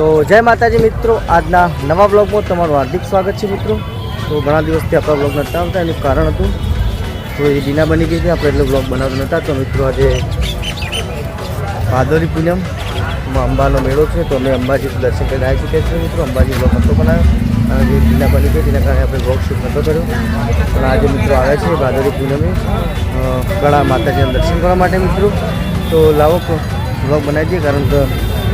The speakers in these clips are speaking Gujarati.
તો જય માતાજી મિત્રો, આજના નવા બ્લોગમાં તમારું હાર્દિક સ્વાગત છે મિત્રો. તો ઘણા દિવસથી આપણા બ્લોગ નહોતા આવતા, એનું કારણ હતું. તો એ દિના બની ગઈ હતી, આપણે એટલો બ્લોગ બનાવતા નહોતા તો મિત્રો આજે ભાદોરી પૂનમ અંબાનો મેળો છે, તો અમે અંબાજી દર્શન કરીને આવી ચૂક્યા છીએ મિત્રો. અંબાજી બ્લોગ નહોતો બનાવ્યો. અને જે દિના બની ગઈ, તેના કારણે આપણે બ્લોગ શૂટ નહોતો કર્યો. પણ આજે મિત્રો આવે છે ભાદોરી પૂનમે. ઘણા માતાજીના દર્શન કરવા માટે મિત્રો. તો લાવો બ્લોગ બનાવી દઈએ, કારણ કે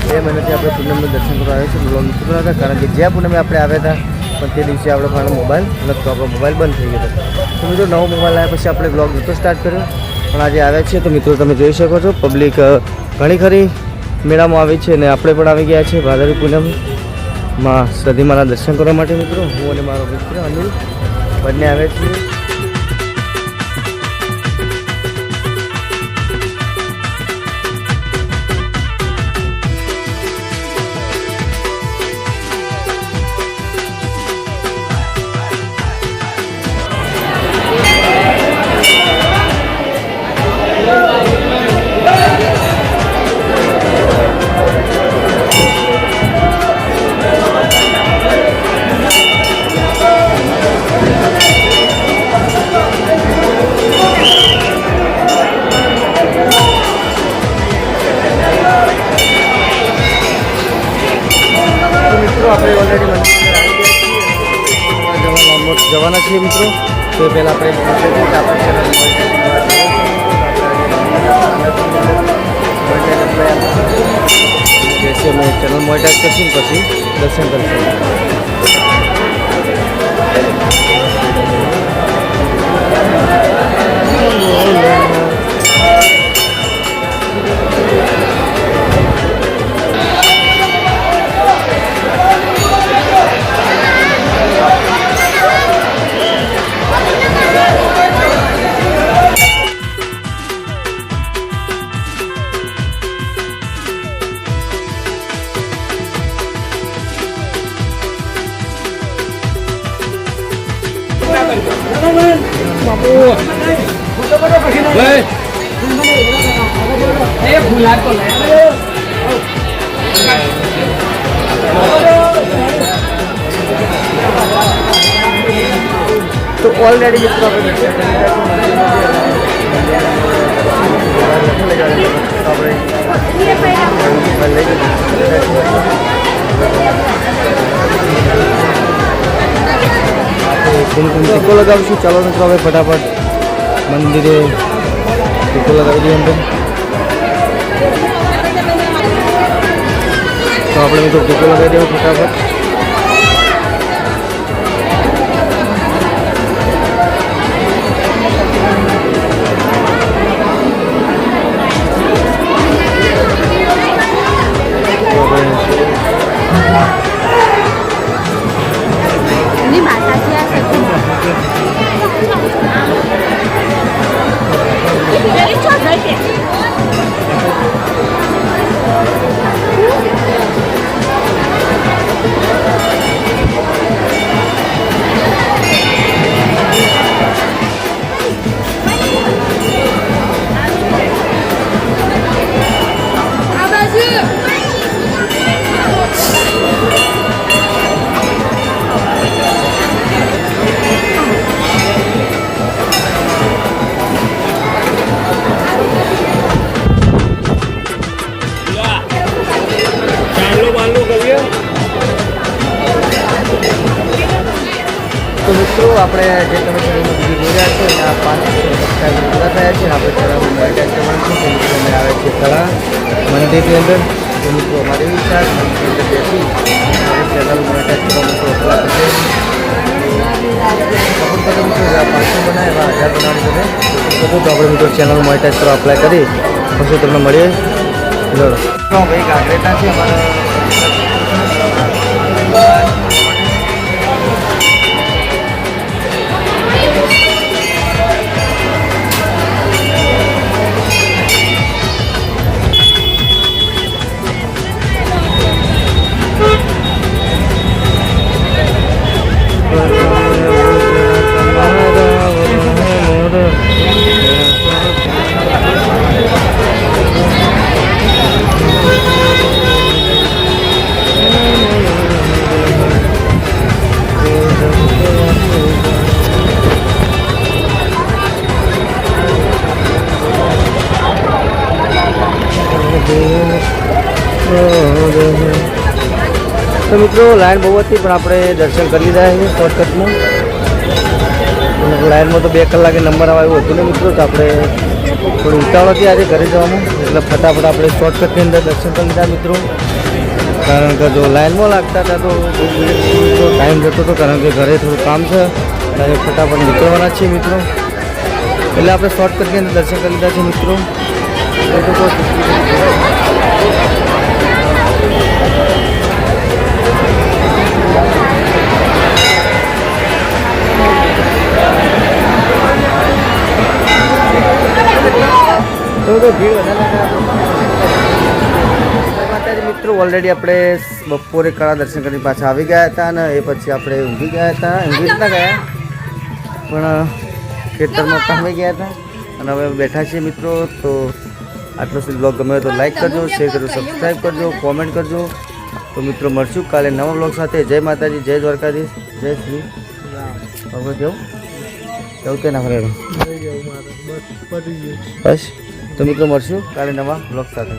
બે મહિનાથી આપણે પૂનમનું દર્શન કરવા આવ્યા છે બ્લોગ નથી હતા, કારણ કે જ્યાં પૂનમે આપણે આવ્યા હતા, પણ તે દિવસે આપણે પણ મોબાઈલ નહોતો આપણો મોબાઈલ બંધ થઈ ગયો હતો. તો મિત્રો, નવો મોબાઈલ આવ્યા પછી આપણે બ્લોગ નહોતો સ્ટાર્ટ કર્યો. પણ આજે આવ્યા છીએ. તો મિત્રો, તમે જોઈ શકો છો પબ્લિક ઘણી ખરી મેળામાં આવી છે અને આપણે પણ આવી ગયા છે ભાદરવી પૂનમમાં સદીમાના દર્શન કરવા માટે મિત્રો. હું અને મારો મિત્ર અનિલ બંને આવ્યા છીએ. છીએ મિત્રો. તો પહેલાં આપણે આપણે ચેનલ મોનિટાઈઝ કરશું પછી દર્શન કરશું. તો ઓલરેડી મિત્રો આપણે ટીકો લગાવીશું ચાલો મિત્રો, હવે ફટાફટ મંદિરે ટીકો લગાવી દઈએ અંદર. તો આપણે મિત્રો ટીકો લગાવી દેવું ફટાફટ. મિત્રો, આપણે જે તમે ચેનલમાં વીડિયો જોઈ રહ્યા છો, એના પાંચ સબસ્ક્રાઈબર પૂરા થયા છે. આપણે મોનિટાઈઝ કરવાનું છે મિત્રો આવે છે કળા મંદિરની અંદર તો મિત્રો અમારી વિચાર અંદર બેસી ચેનલ મોનિટાઈઝ કરવા મિત્રો અપલા થશે સપોર્ટ પાંચસો બનાવે એવા હજાર બનાવવાની તમે તો આપણે મિત્રો ચેનલ મોનિટાઈઝ કરવા અપ્લાય કરી. પછી તમને મળીએ? ચલો ભાઈ ગાગરેટા છે અમારા. તો મિત્રો, લાઈન બહુ હતી, પણ આપણે દર્શન કરી લીધા છીએ શોર્ટકટમાં લાઈનમાં તો બે કલાકે નંબર આવે એવું હતું ને મિત્રો, તો આપણે થોડી ઉતાવળ હતી આજે ઘરે જવાનું એટલે ફટાફટ આપણે શોર્ટકટની અંદર દર્શન કરી લીધા મિત્રો. કારણ કે જો લાઈનમાં લાગતા હતા તો ટાઈમ જતો હતો, કારણ કે ઘરે થોડું કામ છે. અને ફટાફટ નીકળવાના છીએ મિત્રો. એટલે આપણે શોર્ટકટની અંદર દર્શન કરી લીધા છે મિત્રો. તો મિત્રો ઓલરેડી આપણે બપોરે કળા દર્શન કરી પાછા આવી ગયા હતા અને એ પછી આપણે ઊંઘી ગયા હતા. ઊંઘી ના ગયા, પણ ખેતરમાં કામે ગયા હતા અને હવે બેઠા છીએ મિત્રો, તો આટલો સુધી બ્લોગ ગમે તો લાઈક કરજો શેર કરજો સબસ્ક્રાઈબ કરજો કોમેન્ટ કરજો. તો મિત્રો મળશું કાલે નવા બ્લોગ સાથે. જય માતાજી જય દ્વારકાધીશ જય શ્રી હવે કેવું? કેવું કે ના બસ તો મિત્રો મળશું કાલે નવા બ્લોગ સાથે.